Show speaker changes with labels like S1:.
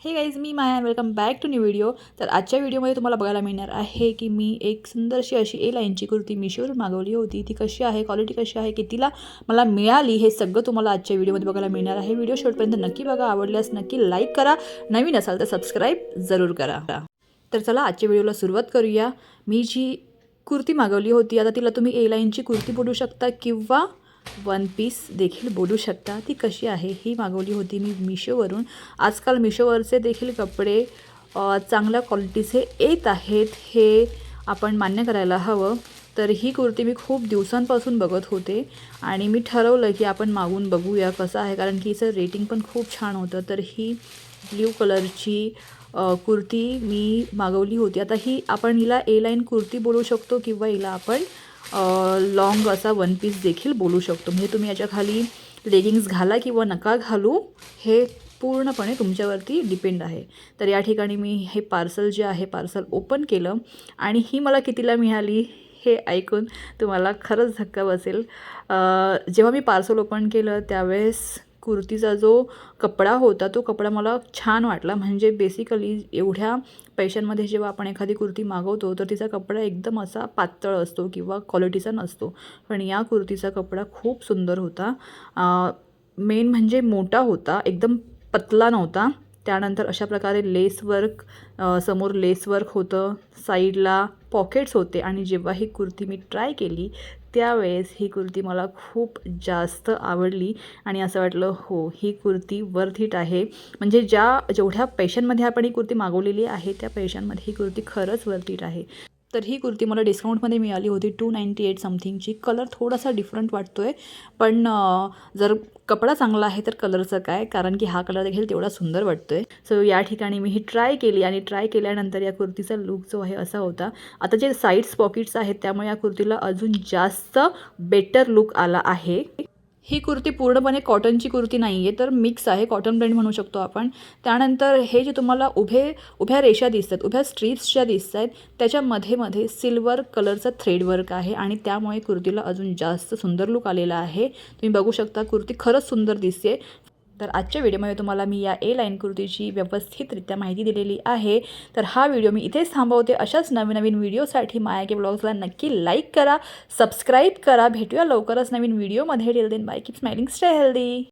S1: हे guys me Maya welcome back to new video तर आजच्या व्हिडिओमध्ये तुम्हाला बघायला मिळणार आहे की मी एक सुंदरशी अशी ए लाईनची कुर्ती मिशोवरून मागवली होती. ती कशी आहे क्वालिटी कशी आहे कितीला मला मिळाली हे सगळं तुम्हाला आजच्या व्हिडिओमध्ये बघायला मिळणार आहे. व्हिडिओ शेवटपर्यंत नक्की बघा. आवडल्यास नक्की लाईक करा. नवीन असाल तर सबस्क्राईब जरूर करा. तर चला आजच्या व्हिडिओला सुरुवात करूया. मी जी कुर्ती मागवली होती आता तिला तुम्ही ए लाईनची कुर्ती बोलू शकता किंवा वन पीस देखील बोलू शकता. ती कशी आहे ही मागवली होती मी मिशोवरून आजकाल मिशोवरचे देखील कपडे चांगल्या क्वालिटीचे येत आहेत हे आपण मान्य करायला हवं. तर ही कुर्ती मी खूप दिवसांपासून बघत होते आणि मी ठरवलं की आपण मागून बघूया कसं आहे कारण की हिचं रेटिंग पण खूप छान होतं. तर ही ब्ल्यू कलरची कुर्ती मी मागवली होती. आता ही आपण हिला ए लाईन कुर्ती बोलू शकतो किंवा हिला आपण लॉंग असा वन पीस देखील बोलू शकतो. म्हणजे तुम्ही याच्या खाली लेगिंग्स घाला किंवा नका घालू हे पूर्णपणे तुमच्यावरती डिपेंड आहे. तर या ठिकाणी मी हे पार्सल जे आहे पार्सल ओपन केलं आणि ही मला कितीला मिळाली हे ऐकून तुम्हाला खरंच धक्का बसेल. जेव्हा मी पार्सल ओपन केलं त्यावेळेस कुर्तीचा जो कपडा होता तो कपडा मला छान वाटला. म्हणजे बेसिकली एवढ्या पैशांमध्ये जेव्हा आपण एखादी कुर्ती मागवतो तर तिचा कपडा एकदम असा पातळ असतो किंवा क्वालिटीचा नसतो. पण या कुर्तीचा कपडा खूप सुंदर होता. मेन म्हणजे मोठा होता एकदम पतला नव्हता. त्यानंतर अशा प्रकारे लेस वर्क समोर लेस वर्क होतं साईडला पॉकेट्स होते आणि जेव्हा ही कुर्ती मी ट्राय केली त्यावेळेस ही कुर्ती मला खूप जास्त आवडली आणि असं वाटलं हो ही कुर्ती वर्थ इट आहे. म्हणजे ज्या जेवढ्या पैशांमध्ये आपण ही कुर्ती मागवलेली आहे त्या पैशांमध्ये ही कुर्ती खरंच वर्थ इट आहे. तर ही कुर्ती मला डिस्काउंटमध्ये मिळाली होती टू नाईंटी एट समथिंगची कलर थोडासा डिफरंट वाटतो आहे पण जर कपडा चांगला आहे तर कलरचं काय? कारण की हा कलर देखील तेवढा सुंदर वाटतो आहे सो या ठिकाणी मी ही ट्राय केली आणि ट्राय केल्यानंतर या कुर्तीचा लुक जो आहे असा होता. आता जे साईड्स पॉकेट्स आहेत त्यामुळे या कुर्तीला अजून जास्त बेटर लुक आला आहे. ही कुर्ती पूर्णपणे कॉटनची कुर्ती नाही आहे तर मिक्स आहे कॉटन ब्रेंड म्हणू शकतो आपण. त्यानंतर हे जे तुम्हाला उभे उभ्या रेषा दिसतात उभ्या स्ट्रीप्स ज्या दिसत आहेत त्याच्या मध्ये मध्ये सिल्वर कलरचं थ्रेड वर्क आहे आणि त्यामुळे कुर्तीला अजून जास्त सुंदर लुक आलेला आहे. तुम्ही बघू शकता कुर्ती खरंच सुंदर दिसते तर आजच्या व्हिडिओमध्ये तुम्हाला मी या ए लाईन कुर्तीची व्यवस्थितरित्या माहिती दिलेली आहे. तर हा व्हिडिओ मी इथेच थांबवते. अशाच नवीन नवीन व्हिडिओसाठी माया के ब्लॉग्सला नक्की लाईक करा सबस्क्राईब करा. भेटूया लवकरच नवीन व्हिडिओमध्ये. Till then bye keep smiling stay healthy